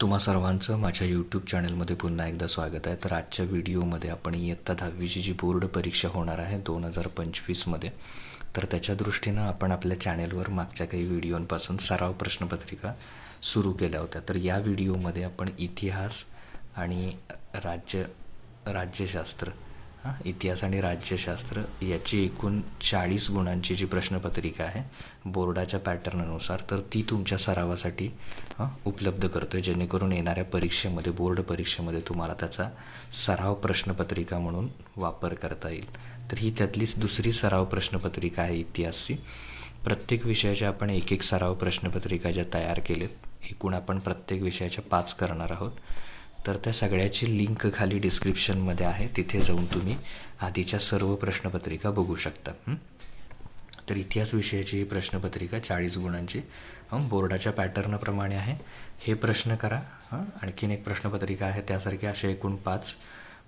तुम्हा सर्वांचं माझ्या यूट्यूब चॅनलमध्ये पुन्हा एकदा स्वागत आहे. तर आजच्या व्हिडिओमध्ये आपण इयत्ता दहावीची जी बोर्ड परीक्षा होणार आहे दोन हजार पंचवीसमध्ये तर त्याच्या दृष्टीनं आपण आपल्या चॅनेलवर मागच्या काही व्हिडिओंपासून सराव प्रश्नपत्रिका सुरू केल्या होत्या. तर या व्हिडिओमध्ये आपण इतिहास आणि राज्य राज्यशास्त्र हां इतिहास आणि राज्यशास्त्र याची एकूण चाळीस गुणांची जी प्रश्नपत्रिका आहे बोर्डाच्या पॅटर्ननुसार तर ती तुमच्या सरावासाठी उपलब्ध करतो आहे जेणेकरून येणाऱ्या परीक्षेमध्ये बोर्ड परीक्षेमध्ये तुम्हाला त्याचा सराव प्रश्नपत्रिका म्हणून वापर करता येईल. तर ही त्यातलीच दुसरी सराव प्रश्नपत्रिका आहे इतिहासची. प्रत्येक विषयाच्या आपण एक एक सराव प्रश्नपत्रिका ज्या तयार केलेत एकूण आपण प्रत्येक विषयाच्या पाच करणार आहोत. तर त्या सगळ्याची लिंक खाली डिस्क्रिप्शनमध्ये आहे. तिथे जाऊन तुम्ही आधीच्या सर्व प्रश्नपत्रिका बघू शकता. तर इतिहास विषयाची ही प्रश्नपत्रिका चाळीस गुणांची बोर्डाच्या पॅटर्नप्रमाणे आहे. हे प्रश्न करा हां? आणखीन एक प्रश्नपत्रिका आहे त्यासारखे असे एकूण पाच.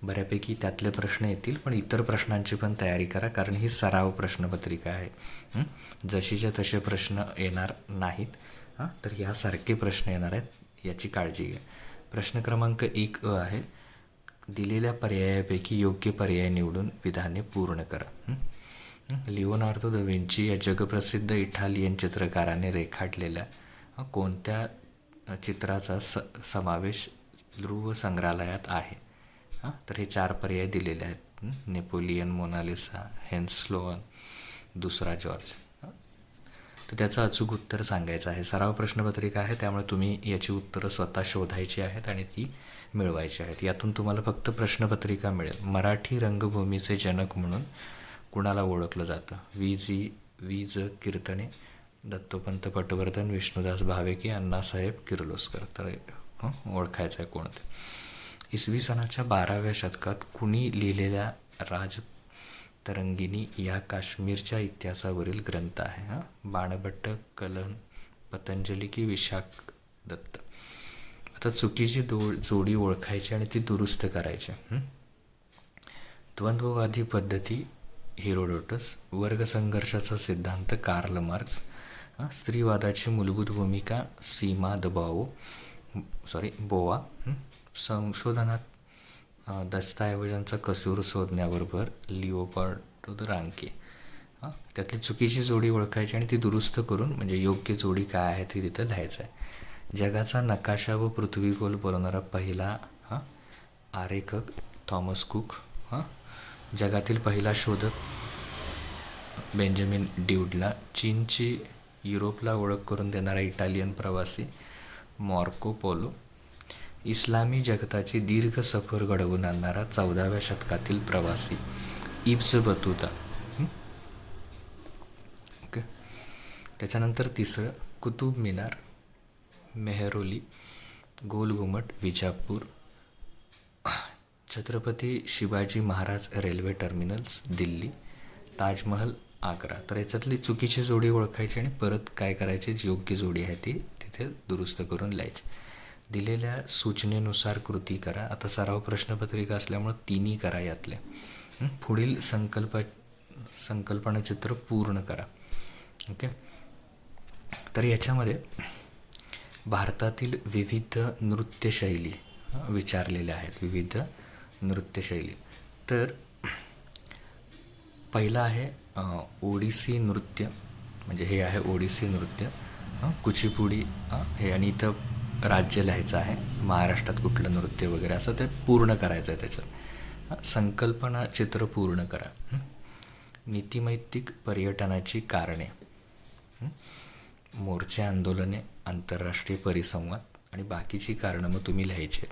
बऱ्यापैकी त्यातले प्रश्न येतील पण इतर प्रश्नांची पण तयारी करा कारण ही सराव प्रश्नपत्रिका आहे. जशीच्या तसे प्रश्न येणार नाहीत हां? तर ह्यासारखे प्रश्न येणार आहेत याची काळजी घ्या. प्रश्न क्रमांक एक अ आहे. दिलेल्या पर्यायापैकी योग्य पर्याय निवडून विधाने पूर्ण करा. लिओनार्दो द विंची या जगप्रसिद्ध इटालियन चित्रकाराने रेखाटलेल्या कोणत्या चित्राचा स समावेश ध्रुव संग्रहालयात आहे? हां? तर हे चार पर्याय दिलेले आहेत. नेपोलियन मोनालिसा हेन्स्लोअन दुसरा जॉर्ज. तर त्याचं अचूक उत्तर सांगायचं आहे. सराव प्रश्नपत्रिका आहे त्यामुळे तुम्ही याची उत्तरं स्वतः शोधायची आहेत आणि ती मिळवायची आहेत. यातून तुम्हाला फक्त प्रश्नपत्रिका मिळेल. मराठी रंगभूमीचे जनक म्हणून कुणाला ओळखलं जातं? वी जी वी ज कीर्तने दत्तोपंत पटवर्धन विष्णुदास भावेकी अण्णासाहेब किर्लोस्कर. तर ओळखायचं आहे कोण ते? इसवी सणाच्या बाराव्या शतकात कुणी लिहिलेल्या राज तरंगिणी या काश्मीरच्या इतिहासावरील ग्रंथ आहे हां. बाणभट्ट कलन पतंजली की विशाख दत्त. आता चुकीची दो जोडी ओळखायची आणि ती दुरुस्त करायची. द्वंद्ववादी पद्धती हिरोडोटस वर्गसंघर्षाचा सिद्धांत कार्ल मार्क्स स्त्रीवादाची मूलभूत भूमिका सीमा दबाओ सॉरी बोवा संशोधनात दस्ताऐवजांचा कसूर शोधण्याबरोबर भर लिओपार्डो द रांके. हां? त्यातली चुकीची जोडी ओळखायची आणि ती दुरुस्त करून म्हणजे योग्य जोडी काय आहे ती तिथं लिहायचं आहे. जगाचा नकाशा व पृथ्वीगोल बनवणारा पहिला हां? आरेखक थॉमस कुक हां? जगातील पहिला शोधक बेंजामिन ड्यूडला चीनची युरोपला ओळख करून देणारा इटालियन प्रवासी मॉर्को पोलो इस्लामी जगताची दीर्घ सफर घडवून आणणारा चौदाव्या शतकातील प्रवासी. Ibn Battuta. ओके. त्याच्यानंतर तिसरं Qutub Minar Mehrauli Gol Ghumat Vijapur. Chhatrapati Shivaji Maharaj railway terminals Delhi Taj Mahal. तर याच्यातली चुकीची जोडी ओळखायची आणि परत काय करायची जी योग्य जोडी आहे ती तिथे दुरुस्त करून लिहायची. दिलेल्या सूचनेनुसार कृती करा. आता सराव प्रश्नपत्रिका असल्यामुळं तिन्ही करा यातले. पुढील संकल्प संकल्पनाचित्र पूर्ण करा. ओके? तर याच्यामध्ये भारतातील विविध नृत्यशैली विचारलेल्या आहेत. विविध नृत्यशैली. तर पहिलं आहे ओडिसी नृत्य. म्हणजे हे आहे ओडिसी नृत्य. कुचीपुडी कुचिपुडी हे आणि इथं राज्य लिहायचं आहे महाराष्ट्रात कुठलं नृत्य वगैरे असं ते पूर्ण करायचं आहे त्याच्यात. संकल्पना चित्र पूर्ण करा. नीतिमैतिक पर्यटनाची कारणे. मोर्चे आंदोलने आंतरराष्ट्रीय परिसंवाद आणि बाकीची कारणं मग तुम्ही लिहायची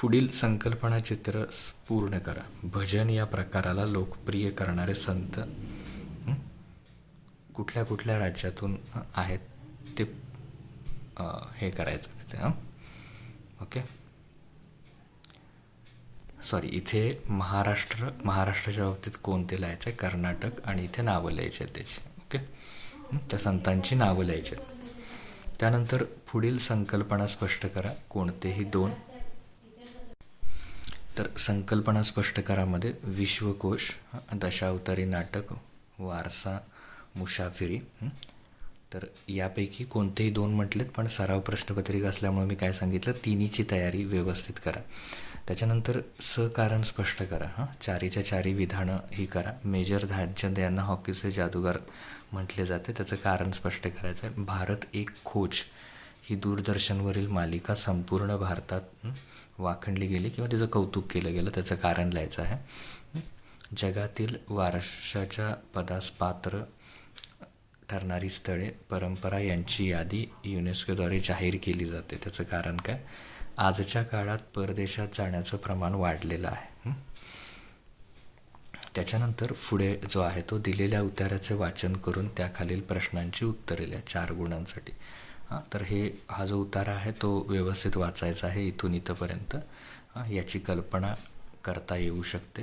पुढील संकल्पना चित्र पूर्ण करा. भजन या प्रकाराला लोकप्रिय करणारे संत कुठल्या कुठल्या राज्यातून आहेत ते हे करायचं तिथे हां? ओके? सॉरी इथे महाराष्ट्र महाराष्ट्राच्या बाबतीत कोणते लिहायचं आहे कर्नाटक आणि इथे नावं लिहायचे आहेत त्याची ओके? त्या संतांची नावं लिहायची आहेत. त्यानंतर पुढील संकल्पना स्पष्ट करा. कोणतेही दोन. तर संकल्पना स्पष्ट करामध्ये विश्वकोश दशावतारी नाटक वारसा मुसाफिरी तर यापैकी कोणतेही दोन म्हटलेत पण सराव प्रश्नपत्रिका असल्यामुळे मी काय सांगितलं तिन्हीची तयारी व्यवस्थित करा. त्याच्यानंतर सकारण स्पष्ट करा हां. चारीच्या चारी विधानं ही करा. मेजर ध्यानचंद यांना हॉकीचे जादूगार म्हटले जाते. त्याचं कारण स्पष्ट करायचं आहे. भारत एक खोज. ही दूरदर्शनवरील मालिका संपूर्ण भारतात वाखणली गेली किंवा तिचं कौतुक केलं गेलं त्याचं कारण लिहायचं आहे. जगातील वारशाच्या पदास पात्र ठरणारी स्थळे परंपरा यांची यादी युनेस्कोद्वारे जाहीर केली जाते. त्याचं कारण काय? आजच्या काळात परदेशात जाण्याचं प्रमाण वाढलेलं आहे. त्याच्यानंतर पुढे जो आहे तो दिलेल्या उत्तराचे वाचन करून त्याखालील प्रश्नांची उत्तरे लिहा चार गुणांसाठी. हां? तर हे हा जो उतारा आहे तो व्यवस्थित वाचायचा आहे इथून इथंपर्यंत. हां? याची कल्पना करता येऊ शकते.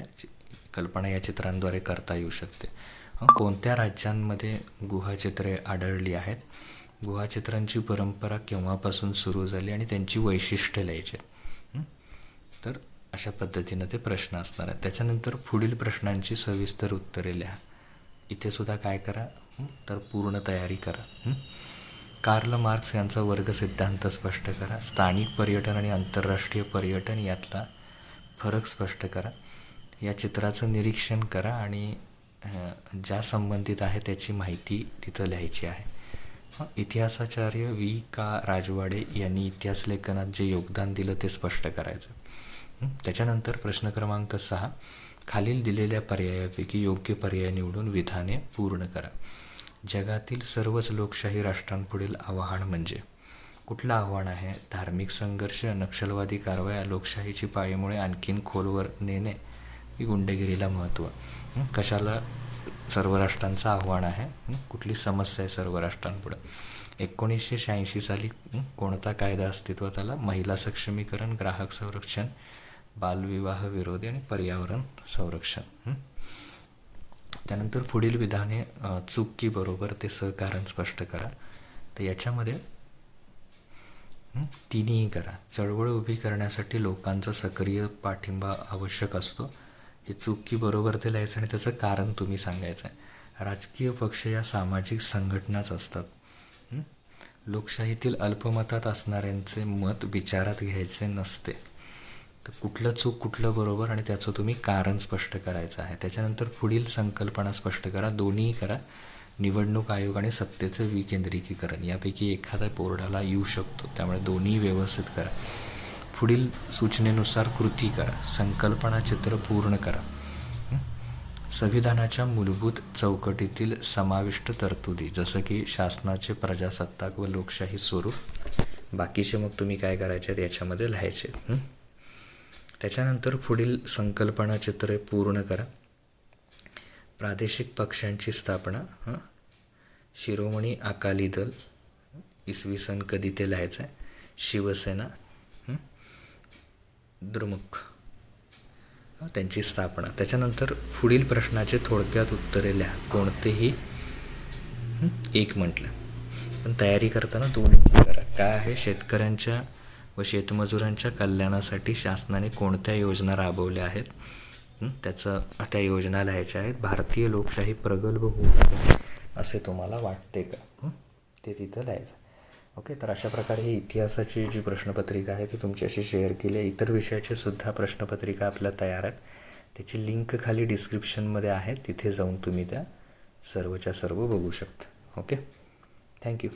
कल्पना या चित्रांद्वारे करता येऊ शकते. कोणत्या राज्यांमध्ये गुहाचित्रे आढळली आहेत? गुहाचित्रांची परंपरा केव्हापासून सुरू झाली आणि त्यांची वैशिष्ट्य लिहायची? तर अशा पद्धतीनं ते प्रश्न असणार आहेत. त्याच्यानंतर पुढील प्रश्नांची सविस्तर उत्तरे लिहा. इथे सुद्धा काय करा? तर पूर्ण तयारी करा. कार्ल मार्क्स यांचा वर्ग सिद्धांत स्पष्ट करा. स्थानिक पर्यटन आणि आंतरराष्ट्रीय पर्यटन यातला फरक स्पष्ट करा. या चित्राचं निरीक्षण करा आणि ज्या संबंधित आहे त्याची माहिती तिथं लिहायची आहे. इतिहासाचार्य वी का. राजवाडे यांनी इतिहास लेखनात जे योगदान दिलं ते स्पष्ट करायचं. त्याच्यानंतर प्रश्न क्रमांक सहा खालील दिलेल्या पर्यायापैकी योग्य पर्याय निवडून विधाने पूर्ण करा. जगातील सर्वच लोकशाही राष्ट्रांपुढील आव्हान म्हणजे कुठलं आव्हान आहे? धार्मिक संघर्ष नक्षलवादी कारवाया लोकशाहीची पाळीमुळे आणखीन खोलवर नेणे की गुंडगिरीला महत्त्व कशाला सर्व राष्ट्रांचं आव्हान आहे? कुठली समस्या आहे सर्व राष्ट्रांपुढं? एकोणीसशे शहाऐंशी साली कोणता कायदा अस्तित्वात आला? महिला सक्षमीकरण ग्राहक संरक्षण बालविवाह विरोधी आणि पर्यावरण संरक्षण. त्यानंतर पुढील विधाने चूक की बरोबर ते सहकारण स्पष्ट करा. तर याच्यामध्ये तिन्ही करा. चळवळ उभी करण्यासाठी लोकांचा सक्रिय पाठिंबा आवश्यक असतो. हे चूक की बरोबर ते लिहायचं आणि त्याचं कारण तुम्ही सांगायचं आहे राजकीय पक्ष या सामाजिक संघटनाच असतात. लोकशाहीतील अल्पमतात असणाऱ्यांचे मत विचारात घ्यायचे नसते. तर कुठलं चूक कुठलं बरोबर आणि त्याचं तुम्ही कारण स्पष्ट करायचं आहे. त्याच्यानंतर पुढील संकल्पना स्पष्ट करा दोन्ही करा. निवडणूक आयोग आणि सत्तेचं विकेंद्रीकरण यापैकी एखाद्या बोर्डाला येऊ शकतो. त्यामुळे दोन्ही व्यवस्थित करा. पुढील सूचनेनुसार कृती करा संकल्पना चित्र पूर्ण करा. संविधानाच्या मूलभूत चौकटीतील समाविष्ट तरतुदी जसं की शासनाचे प्रजासत्ताक व लोकशाही स्वरूप. बाकीचे मग तुम्ही काय करायचे आहेत? याच्यामध्ये लिहायचे त्याच्यानंतर पुढील संकल्पना चित्रे पूर्ण करा. प्रादेशिक पक्षांची स्थापना. शिरोमणी अकाली दल. इसवी सन कधी ते लिहायचं आहे शिवसेना. द्रुमुक त्यांची स्थापना. त्याच्यानंतर पुढील प्रश्नाचे थोडक्यात उत्तरे लिहा. कोणतेही? एक म्हटलं. पण तयारी करताना दोन्ही करा. काय आहे? शेतकऱ्यांच्या व शेतमजुरांच्या कल्याणासाठी शासनाने कोणत्या योजना राबवल्या आहेत? त्याचं त्या योजना लिहायच्या आहेत. भारतीय लोकशाही प्रगल्भ होऊ असे तुम्हाला वाटते का? ते तिथं लिहायचं. ओके तर अशा प्रकारे ही इतिहासाची जी प्रश्नपत्रिका आहे ती तुमच्याशी शेअर केली. आहे इतर विषयाची सुद्धा प्रश्नपत्रिका आपल्या तयार आहेत. त्याची लिंक खाली डिस्क्रिप्शनमध्ये आहे. तिथे जाऊन तुम्ही त्या सर्वच्या सर्व बघू शकता. ओके? Thank you.